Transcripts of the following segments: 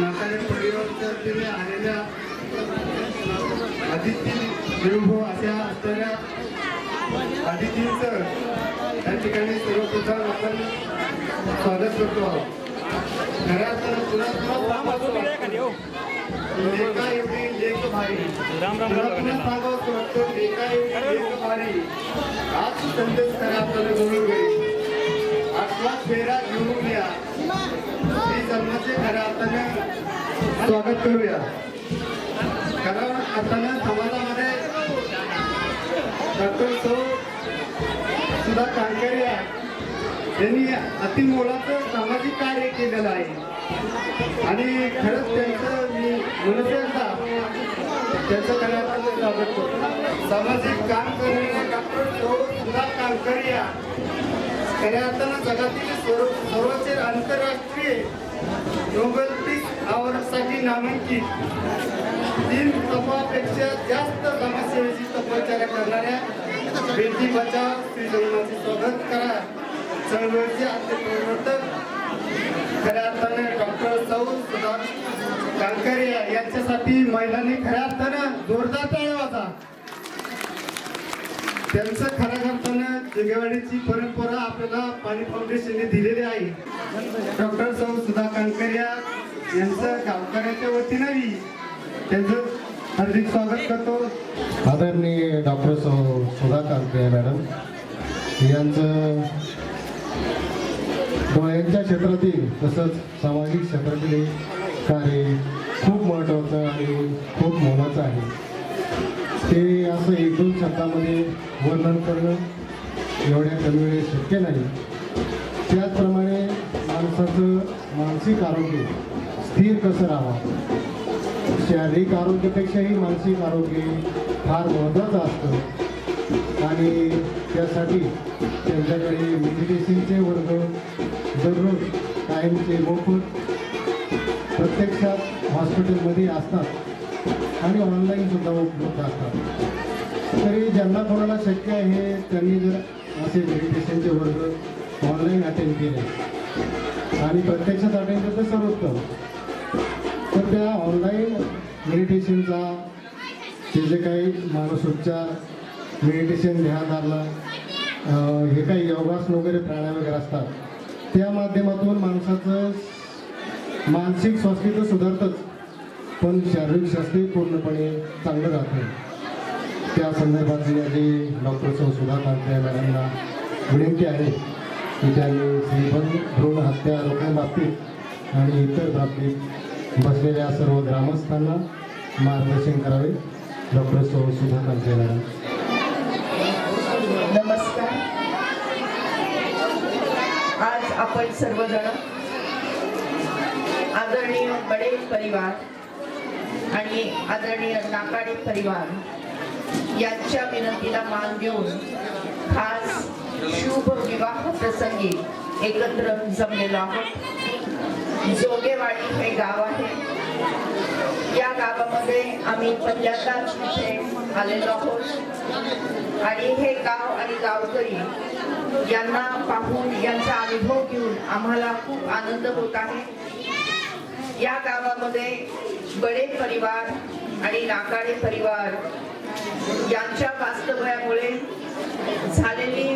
नाताळे परिवारातील आलेल्या आदिती देवभाऊ अशा असणाऱ्या आदितींचं त्या ठिकाणी सर्वप्रथम आपण स्वागत करतो आहोत. घरात अर्थानं एवढी लेक भारी तुला सांगावं एवढी भारी आज संदेश आठवा फेरा घेऊन या श्री जन्माचे खऱ्या स्वागत करूया. कारण अर्थानं समाजामध्ये डॉक्टर सौ सुधा कांकरिया त्यांनी अति मोलाचं सामाजिक कार्य केलेलं आहे. आणि खरंच त्यांचं मी म्हणत त्यांचं खऱ्या स्वागत करतो. सामाजिक काम करणारे डॉक्टर सौ सुधा कांकरिया खऱ्या अर्थानं जगातील सर्वोच्च आंतरराष्ट्रीय नोबेल पीस अवॉर्डसाठी नामांकित तीन तपापेक्षा जास्त समाजसेवेची तपश्चर्या करणाऱ्या बेटी बचाव श्री जगन्नाथचे स्वागत करा. चळवळीचे आद्य प्रवर्तक खऱ्या अर्थानं डॉक्टर सौ सुधा कांकरे यांच्यासाठी महिलांनी खऱ्या अर्थानं जोरदार तयार होता त्यांचं जगेवाडीची परंपरा आपल्याला पाणी फाउंडेशनने दिलेली आहे. डॉक्टर सौ सुधा कांकरिया यांचं गावकऱ्याच्या वतीनं त्यांचं हार्दिक स्वागत करतो. आदरणीय डॉक्टर सौ सुधा कांते मॅडम यांचं डोळ्यांच्या क्षेत्रातील तसंच सामाजिक क्षेत्रातील कार्य खूप महत्त्वाचं आणि खूप मोलाचं आहे. ते असं एक दोन शब्दामध्ये वर्णन करणं एवढ्या कमी वेळेत शक्य नाही. त्याचप्रमाणे माणसाचं मानसिक आरोग्य स्थिर कसं राहावं? शारीरिक आरोग्यापेक्षाही मानसिक आरोग्य फार महत्त्वाचं असतं. आणि त्यासाठी त्यांच्याकडे मेडिटेशनचे वर्ग दररोज कायमचे मोफत प्रत्यक्षात हॉस्पिटलमध्ये असतात आणि ऑनलाईन सुद्धा उपलब्ध असतात. तरी ज्यांना कोणाला शक्य आहे त्यांनी जर असे मेडिटेशनचे वर्ग ऑनलाईन अटेंड केले. आणि प्रत्यक्षात अटेंड केलं सर्वोत्तम. तर त्या ऑनलाईन मेडिटेशनचा ते जे काही मानसोपचार मेडिटेशन ध्यान आलं हे काही योगासन वगैरे प्राणायाम वगैरे असतात त्या माध्यमातून माणसाचं मानसिक स्वास्थ्य तर सुधारतंच पण शारीरिक स्वास्थ्य पूर्णपणे चांगलं राहतं. त्या संदर्भातली माझी डॉक्टर सौ सुधा कांते मॅडमना विनंती आहे की त्यांनी श्रीबन भ्रूण हत्या रोखण्याबाबतीत आणि इतर बाबतीत बसलेल्या सर्व ग्रामस्थांना मार्गदर्शन करावे. डॉक्टर सौ सुधा मॅडम. नमस्कार. आज आपण सर्वजण आदरणीय बडे परिवार आणि आदरणीय नाकाडे परिवार यांच्या विनंतीला मान देऊन खास शुभ विवाह प्रसंगी एकत्र जमलेलो आहोत. जोगेवाडी हे गाव आहे. या गावामध्ये आम्ही पहिल्यांदाच इथे आलेलो आहोत. आणि हे गाव आणि गावकरी यांना पाहून यांचा अनुभव घेऊन आम्हाला खूप आनंद होत आहे. या गावामध्ये बडे परिवार आणि नाकाडे परिवार आमच्या वास्तव्यामुळे झालेली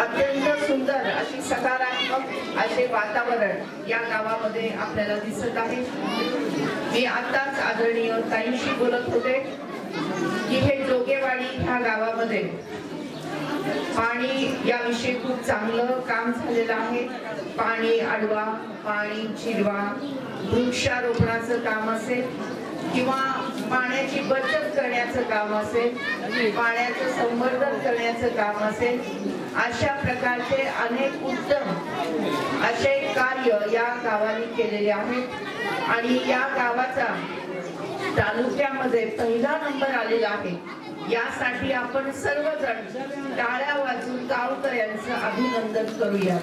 अत्यंत सुंदर अशी सकारात्मक असे वातावरण या गावामध्ये आपल्याला दिसत आहे. मी आताच आदरणीय ताईंशी बोलत होते की हे जोगेवाडी ह्या गावामध्ये पाणी याविषयी खूप चांगलं काम झालेलं आहे. पाणी अडवा पाणी चिरवा वृक्षारोपणाचं काम असेल किंवा पाण्याची बचत करण्याचं काम असेल पाण्याचं संवर्धन करण्याचं काम असेल अशा प्रकारचे अनेक उत्तम असे कार्य या गावाने केलेले आहेत. आणि या गावाचा तालुक्यामध्ये पहिला नंबर आलेला आहे. यासाठी आपण सर्वजण टाळ्या वाजून गावकऱ्यांचं अभिनंदन करूया.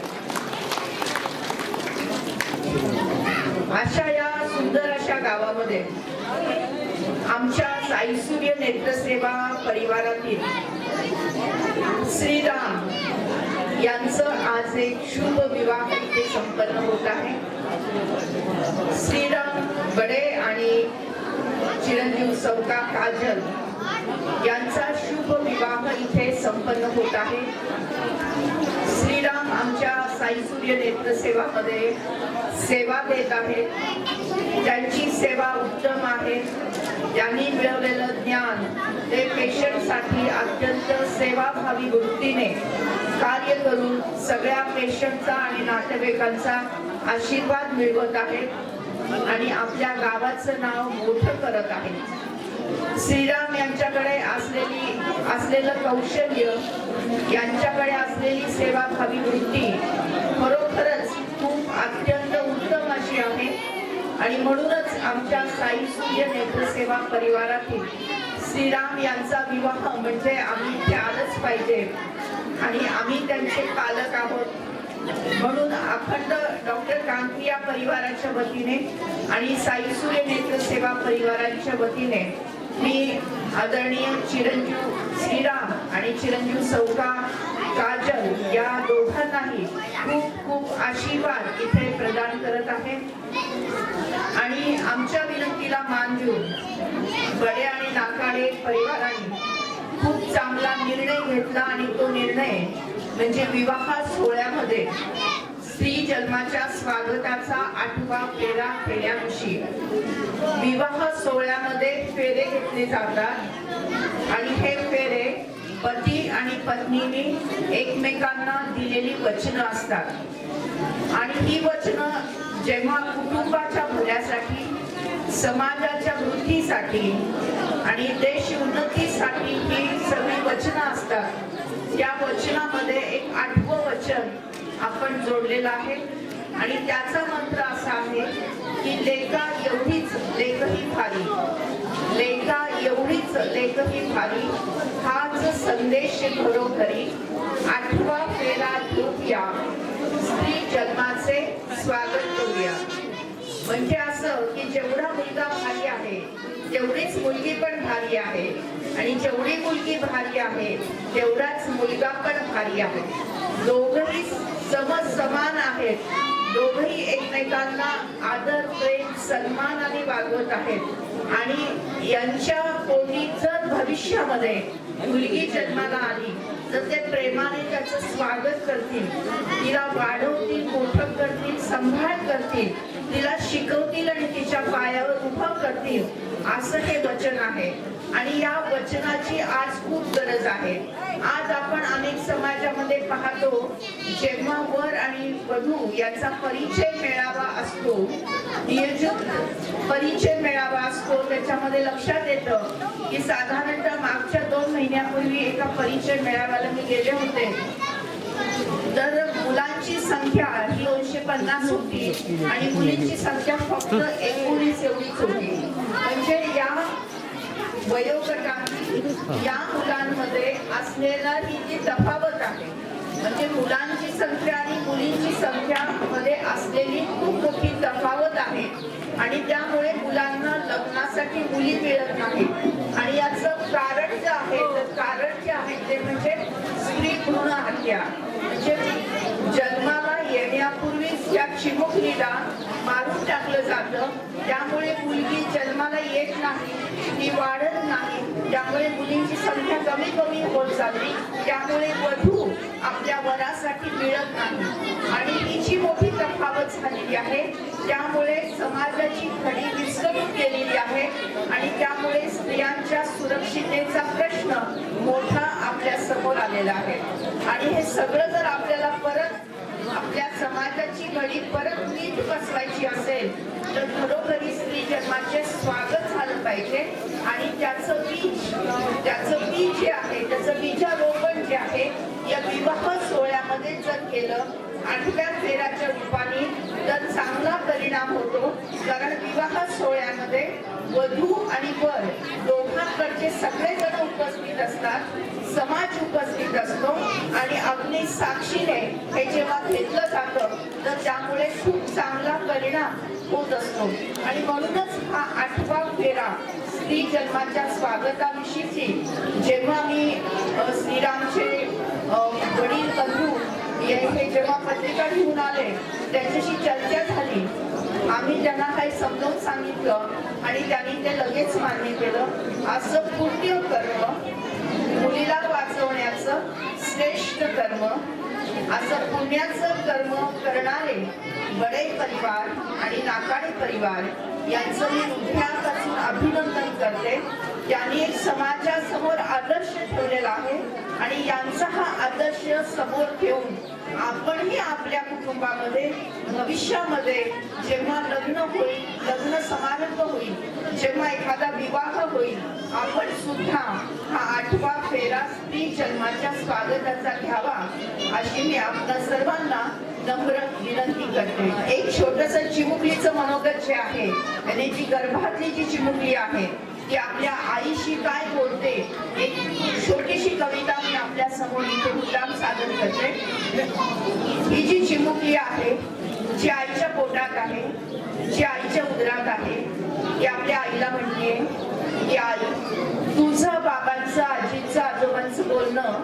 अशा या सुंदर अशा गावामध्ये आमच्या साईसूर्य नेत्रसेवा परिवारातील श्रीराम यांचं आज एक शुभ विवाह इथे संपन्न होत आहे. श्रीराम बडे आणि चिरंजीव सौका काजल यांचा शुभ विवाह इथे संपन्न होत आहे. आरोग्य नेत्र सेवामध्ये सेवा देत आहेत त्यांची सेवा उत्तम आहे त्यांनी मिळवलेलं ज्ञान ते पेशंटसाठी अत्यंत सेवाभावी वृत्तीने कार्य करून सगळ्या पेशंटचा आणि नातेवाईकांचा आशीर्वाद मिळवत आहेत आणि आपल्या गावाचं नाव मोठं करत आहेत. श्रीराम यांच्याकडे असलेली असलेलं कौशल्य यांच्याकडे असलेली सेवाभावी वृत्ती खरोखरच खूप अत्यंत उत्तम अशी आहे. आणि म्हणूनच आमच्या साई सूर्य नेत्रसेवा परिवारातील श्रीराम यांचा विवाह म्हणजे आम्ही इथे आलंच पाहिजे. आणि आम्ही त्यांचे पालक आहोत. म्हणून अखंड डॉक्टर कांतिया परिवाराच्या वतीने आणि साई सूर्य नेत्र सेवा परिवाराच्या वतीने मी आदरणीय चिरंजीव श्रीराम आणि चिरंजीव सौका काजल या दोघांनाही खूप खूप आशीर्वाद इथे प्रदान करत आहे आणि आमच्या विनंतीला मान देऊन बडे आणि नाकाडे परिवाराने खूप चांगला निर्णय घेतला आणि तो निर्णय म्हणजे विवाह सोहळ्यामध्ये स्त्री जन्माच्या स्वागताचा आठवा फेरा फेऱ्याविषयी विवाह सोहळ्यामध्ये फेरे घेतले जातात आणि हे फेरे पती आणि पत्नीने एकमेकांना दिलेली वचनं असतात. आणि ही वचनं जेव्हा कुटुंबाच्या भल्यासाठी समाजाच्या वृद्धीसाठी आणि देश उन्नतीसाठी ही सगळी वचनं असतात या वचनामध्ये एक आठवं वचन आपण जोडलेलं आहे. आणि त्याचा मंत्र असा आहे की लेखा एवढीच लेखही फारी लेखा एवढीच लेखकी भारी हाच संदेश घरोघरी आठवा फेरा घेऊया. स्त्री जन्माचे स्वागत करूया. म्हणजे असं की जेवढा मुलगा भारी आहे तेवढीच मुलगी पण भारी आहे. आणि जेवढी मुलगी भारी आहे तेवढाच मुलगा पण भारी आहे. दोघही सम समान आहेत. दोघही एकमेकांना आदर प्रेम सन्मानाने वागवत आहेत. आणि यांच्या पोटी जर भविष्यामध्ये मुलगी जन्माला आली तर ते प्रेमाने त्याचं स्वागत करतील. तिला वाढवतील मोठं करतील संभाळ करतील. तिला शिकवतील आणि तिच्या पायावर उभं करतील. असं हे वचन आहे. आणि या वचनाची आज खूप गरज आहे. आज आपण अनेक समाजामध्ये पाहतो जेव्हा वर आणि वधू यांचा परिचय मेळावा असतो परिचय मेळावा असतो त्याच्यामध्ये लक्षात येतं की साधारणतः मागच्या दोन महिन्यापूर्वी एका परिचय मेळाव्याला मी गेले होते. तर मुलांची संख्या ही दोनशे पन्नास होती आणि मुलींची संख्या फक्त एकोणीस एवढीच होती. म्हणजे या वयोगटातील या मुलांमध्ये असलेला ही जी तफावत आहे म्हणजे मुलांची संख्या आणि मुलींची संख्या मध्ये असलेली खूप मोठी तफावत आहे. आणि त्यामुळे मुलांना लग्नासाठी मुली मिळत नाही आणि याचं कारण जे आहे तर कारण जे आहे ते म्हणजे स्त्री भ्रूण हत्या. म्हणजे जन्माला येण्यापूर्वीच या चिमुकलीला मारून टाकलं जातं. त्यामुळे मुलगी जन्माला येत नाही ती वाढत नाही. त्यामुळे मुलींची संख्या कमी कमी होत चालली. त्यामुळे वधू आपल्या वरासाठी मिळत नाही. आणि हिची मोठी तफावत झालेली आहे. त्यामुळे समाजाची खडी विस्कळून गेलेली आहे. आणि त्यामुळे स्त्रियांच्या सुरक्षितेचा प्रश्न मोठा आपल्यासमोर आलेला आहे. आणि हे सगळं जर आपल्याला परत समाजाची घडी परत नीट बसवायची असेल तर घरोघरी स्त्री जन्माचे स्वागत झालं पाहिजे. आणि त्याचं बीज त्याचं बीज जे आहे त्याचं बीजारोपण जे आहे या विवाह सोहळ्यामध्ये जर केलं आठव्या फेराच्या रूपाने तर चांगला परिणाम होतो. कारण विवाह सोहळ्यामध्ये वधू आणि वर दोघांकडचे सगळेजण उपस्थित असतात समाज उपस्थित असतो. आणि अग्नि साक्षीने हे जेव्हा घेतलं जातं. तर त्यामुळे खूप चांगला परिणाम होत असतो. आणि म्हणूनच हा आठवा फेरा स्त्री जन्माच्या स्वागताविषयीची जेव्हा मी श्रीरामचे वडील बंधू हे जेव्हा पत्रिका घेऊन आले त्यांच्याशी चर्चा झाली. आम्ही त्यांना काही समजावून सांगितलं आणि त्यांनी ते लगेच मान्य केलं. असं पुण्य कर्म मुलीला वाचवण्याचं श्रेष्ठ कर्म असं पुण्याचं कर्म करणारे बडे परिवार आणि नाकाडे परिवार यांचं मी हृदयापासून अभिनंदन करते. त्यांनी एक समाजासमोर आदर्श ठेवलेला आहे आणि यांचा हा आदर्श समोर ठेवून आपणही आपल्या कुटुंबामध्ये भविष्यामध्ये जेव्हा लग्न होईल लग्न समारंभ होईल जेव्हा एखादा विवाह होईल आपण सुद्धा फेरा स्त्री जन्माच्या स्वागताचा घ्यावा अशी मी आपल्या सर्वांना नम्र विनंती करते. एक छोटस चिमुकलीचं मनोगत जे आहे आणि जी गर्भातली जी चिमुकली आहे ती आपल्या आईशी काय बोलते एक छोटीशी कविता मी आपल्यासमोर इथे मुद्दाम सादर करते. ही जी चिमुकली आहे जी आईच्या पोटात आहे जी आईच्या उदरात आहे ती आपल्या आईला म्हणते की आई तुझं बाबांचं आजीचं बोलणं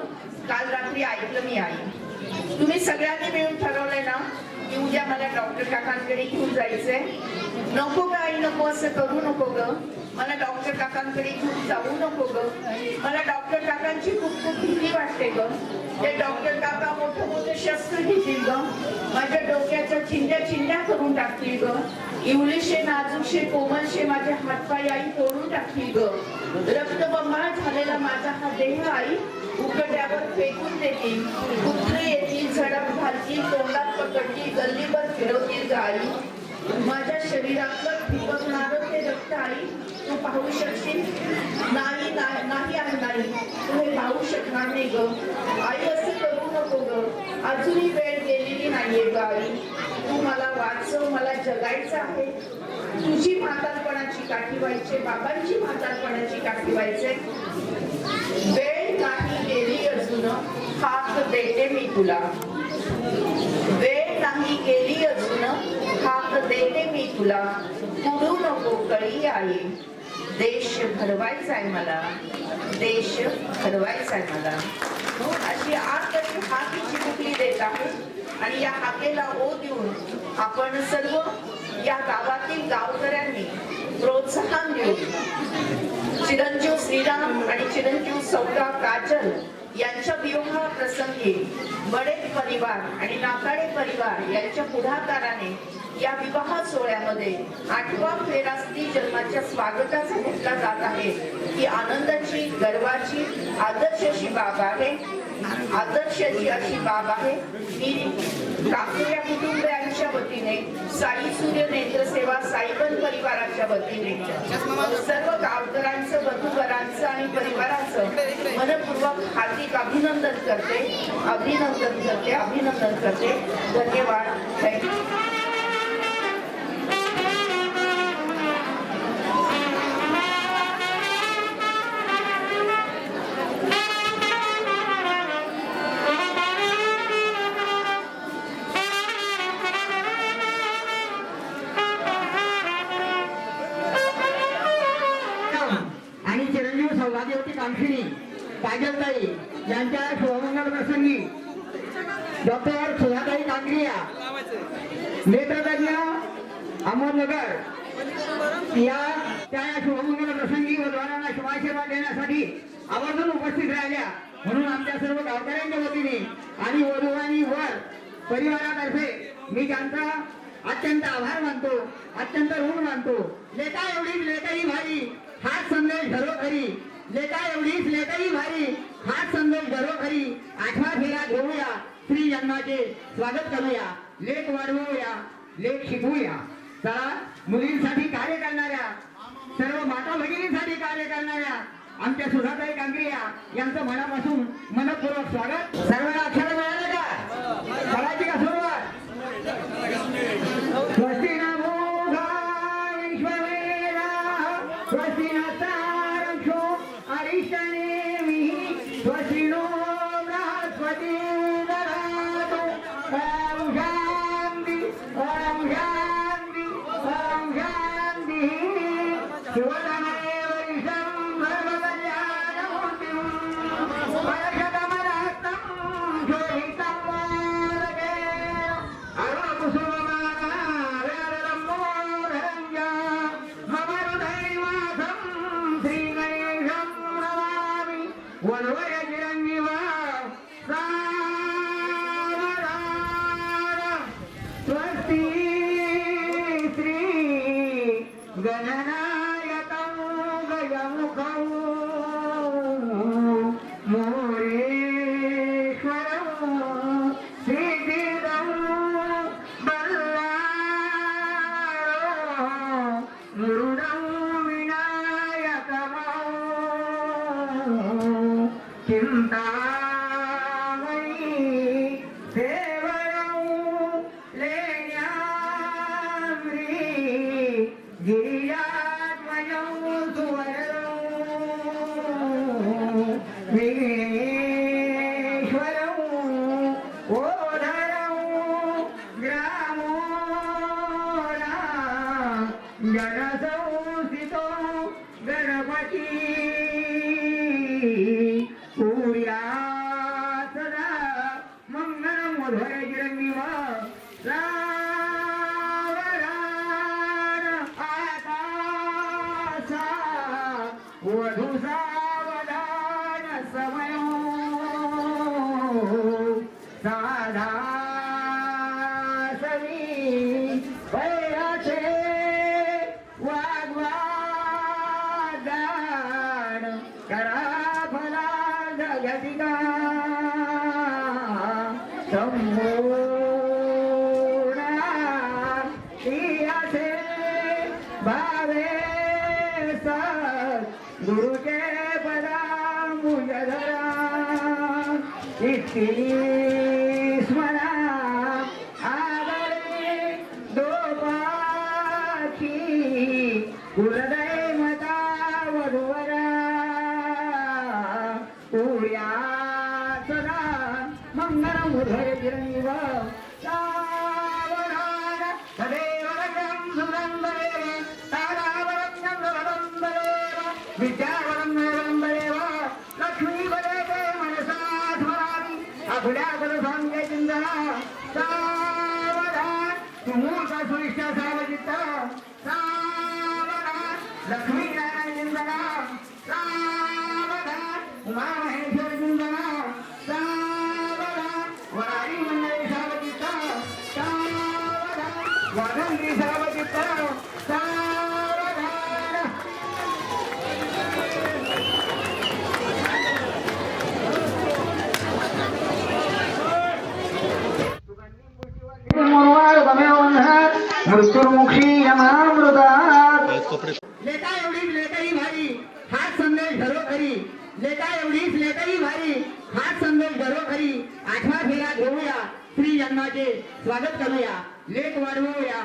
काल रात्री ऐकलं मी आई तुम्ही सगळ्यांनी मिळून ठरवलंय ना की उद्या मला डॉक्टर काकांकडे घेऊन जायचंय. नको ग आई नको असं करू नको ग. मला डॉक्टर काकांकडे घेऊन जाऊ नको ग. मला डॉक्टर काकांची खूप खूप भीती वाटते ग. ते डॉक्टर काका मोठं मोठं शस्त्र घेतील ग. माझ्या डोक्याच्या चिंध्या चिंध्या करून टाकतील ग. इवलीशे नाजूकशे कोमलशे माझे हातपाय आई तोडून टाकतील ग. रक्तबंबाळ झालेला माझा हा देह आई उकड्यावर फेकून देतील कुत्रे येतील झडप घालतील तोंडात पकडतील गल्लीभर फिरवतील ग आई. माझ्या शरीरातलं ठिपकणार ते रक्त आई तू पाहू शकशील? नाही नाही नाही आहे नाही. तू हे पाहू शकणार नाही ग. आई असं करू नको ग. अजूनही वेळ गेलेली नाहीये ग आई. तू मला वाचव मला जगायचं आहे. तुझी म्हातारपणाची काठी व्हायचे बाबांची म्हातारपणाची काठी व्हायचे. वेळ नाही गेली अजून हात देते मी तुला. वेळ नाही गेली अजून हात देते मी तुला. पुढू नको कळी आहे देश घडवायचा आहे मला. देश घडवायचा आहे मला हो, अशी आत अशी हात चिमुकली देत आहे आणि या हाकेला ओ देऊन आपण सर्व या गावातील गावकऱ्यांनी प्रोत्साहन देऊन चिरंजीव श्रीराम आणि चिरंजीव सौदा काजल यांच्या विवाह प्रसंगी बडे परिवार आणि नाकाडे परिवार यांच्या पुढाकाराने या विवाह सोहळ्यामध्ये आठवा फेरा स्त्री जन्माच्या स्वागताचा घेतला जात आहे. ही आनंदाची गर्वाची आदर्श अशी बाब आहे. आदर्शाची अशी बाब आहे. मी कापलेल्या कुटुंबियांच्या वतीने साई सूर्य नेत्र सेवा साईबन परिवाराच्या वतीने. सर्व गावकऱ्यांचं वधूवरांचं आणि परिवाराचं मनपूर्वक हार्दिक अभिनंदन करते. अभिनंदन करते अभिनंदन करते. धन्यवाद. थँक्यू म्हणून आमच्या सर्व गावकऱ्यांच्या वतीने आणि वधू आणि वर परिवारातर्फे मी त्यांचा अत्यंत आभार मानतो अत्यंत ऋण मानतो. लेखा एवढीच लेखाही भारी हाच संदेश घरोघरी लेखा एवढीच लेखाही भारी हाच संदेश घरोघरी आठवा फेरा घेऊया श्री जन्माचे स्वागत करूया. लेख वाढवूया लेख शिकवूया चला मुलींसाठी कार्य करणाऱ्या सर्व माता भगिनींसाठी कार्य करणाऱ्या आमच्या सुधाताई कांगरिया यांचं मनापासून मनपूर्वक स्वागत. सर्वांना अक्षर मिळाले का? करायची का सुरुवात? स्वस्ति नमो ईश्वरेणा स्वस्ति तारक्षो नो Claire. గాను కరాఫలా జగతిగా सुरंबरेव विद्यावरं निरंबरेव लक्ष्मी बलेते मनसा स्मरामि अखुल्या कुलसांगे चिंतना सावधान सुमूर्त सुरिष्ठ सावचित्त सावधान लक्ष्मी नारायण चिंतना सावधान लेका एवढीच लेकही भारी हाच संदेश घरोघरी लेका एवढीच लेकही भारी हाच संदेश घरोघरी आठवा फेरा घेऊया श्री जन्माचे स्वागत करूया. लेख वाढवूया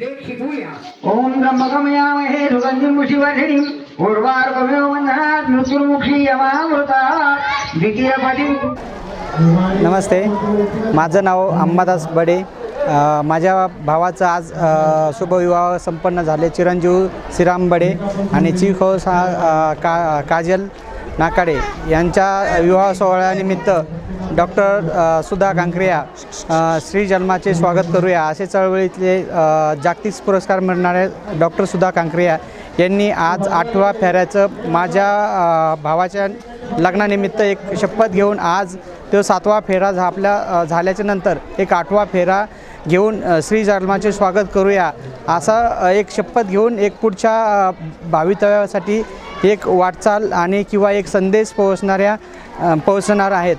लेख शिकवूया ओम ब्रह्मगमयामहे सुगंधिं मुशिवर्षिणी उर्वार गम्यो वन्नात् मृत्युर्मुखी यमामृतात द्वितीय नमस्ते माझं नाव अंबादास बडे माझ्या भावाचा आज शुभविवाह संपन्न झाले. चिरंजीव श्रीराम बडे आणि चीफ हाऊस हा का काजल नाकाडे यांच्या विवाह सोहळ्यानिमित्त डॉक्टर सुधा कांकरिया श्री जन्माचे स्वागत करूया. असे चळवळीतले जागतिक पुरस्कार मिळणारे डॉक्टर सुधा कांकरिया यांनी आज आठवा फेऱ्याचं माझ्या भावाच्या लग्नानिमित्त एक शपथ घेऊन आज तो सातवा फेरा झा आपल्या झाल्याच्यानंतर एक आठवा फेरा घेऊन श्री जन्माचे स्वागत करूया. असा एक शपथ घेऊन एक पुढच्या भावितव्यासाठी एक वाटचाल आणि किंवा एक संदेश पोहोचणाऱ्या पोहोचणार आहेत.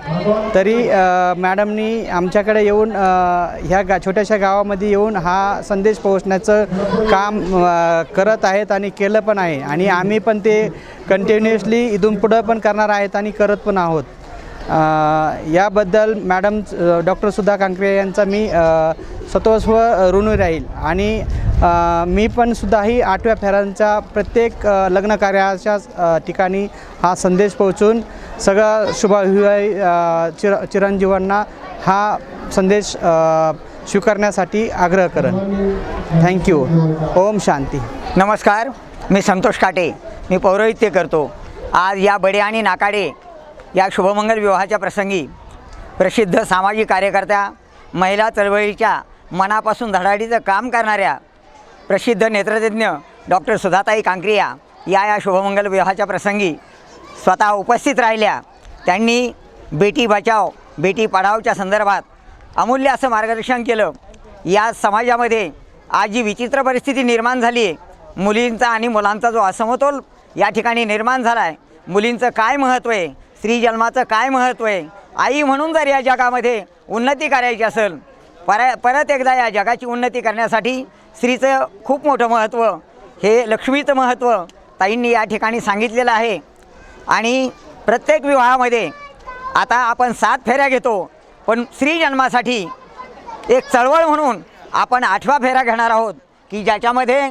तरी मॅडमनी आमच्याकडे येऊन ह्या गा छोट्याशा गावामध्ये येऊन हा संदेश पोहोचण्याचं काम करत आहेत आणि केलं पण आहे. आणि आम्ही पण ते कंटिन्युअसली इथून पुढं पण करणार आहेत आणि करत पण आहोत. याबद्दल मॅडम डॉक्टर सुधा कांकरे यांचा मी सतोस्व ऋण ऋणी राहील. आणि मी पण सुद्धाही आठव्या फेऱ्यांच्या प्रत्येक लग्न कार्याच्या ठिकाणी हा संदेश पोहोचून सगळं शुभाभिवाय चिर चिरंजीवांना हा संदेश स्वीकारण्यासाठी आग्रह करेन. Thank you Om Shanti. नमस्कार. मी संतोष काटे. मी पौरोहित्य करतो. आज या बडे आणि नाकाडे या शुभमंगल विवाहाच्या प्रसंगी प्रसिद्ध सामाजिक कार्यकर्त्या महिला चळवळीच्या मनापासून धडाडीचं काम करणाऱ्या प्रसिद्ध नेत्रतज्ञ डॉक्टर सुधाताई कांक्रिया या या शुभमंगल विवाहाच्या प्रसंगी स्वतः उपस्थित राहिल्या. त्यांनी बेटी बचाव बेटी पढावच्या संदर्भात अमूल्य असं मार्गदर्शन केलं. या समाजामध्ये आज जी विचित्र परिस्थिती निर्माण झाली आहे मुलींचा आणि मुलांचा जो असमतोल या ठिकाणी निर्माण झाला आहे मुलींचं काय महत्त्व आहे? स्त्री जन्माचं काय महत्त्व आहे? आई म्हणून जर या जगामध्ये उन्नती करायची असेल पर परत एकदा या जगाची उन्नती करण्यासाठी स्त्रीचं खूप मोठं महत्त्व हे लक्ष्मीचं महत्त्व ताईंनी या ठिकाणी सांगितलेलं आहे. आणि प्रत्येक विवाहामध्ये आता आपण सात फेऱ्या घेतो पण स्त्री जन्मासाठी एक चळवळ म्हणून आपण आठवा फेरा घेणार आहोत की ज्याच्यामध्ये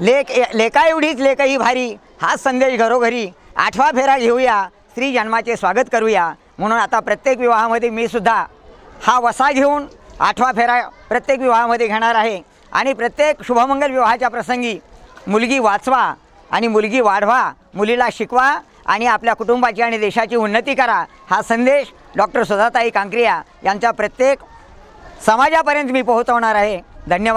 लेख लेखा एवढीच लेखही भारी हाच संदेश घरोघरी. आठवा फेरा घेऊया स्त्री जन्माचे स्वागत करूया. म्हणून आता प्रत्येक विवाहामध्ये मी सुद्धा हा वसा घेऊन आठवा फेरा प्रत्येक विवाहामध्ये घेणार आहे. आणि प्रत्येक शुभमंगल विवाहाच्या प्रसंगी मुलगी वाचवा आणि मुलगी वाढवा मुलीला शिकवा आणि आपल्या कुटुंबाची आणि देशाची उन्नती करा. हा संदेश डॉक्टर सुधाताई कांक्रिया यांच्या प्रत्येक समाजापर्यंत मी पोहोचवणार आहे. धन्यवाद.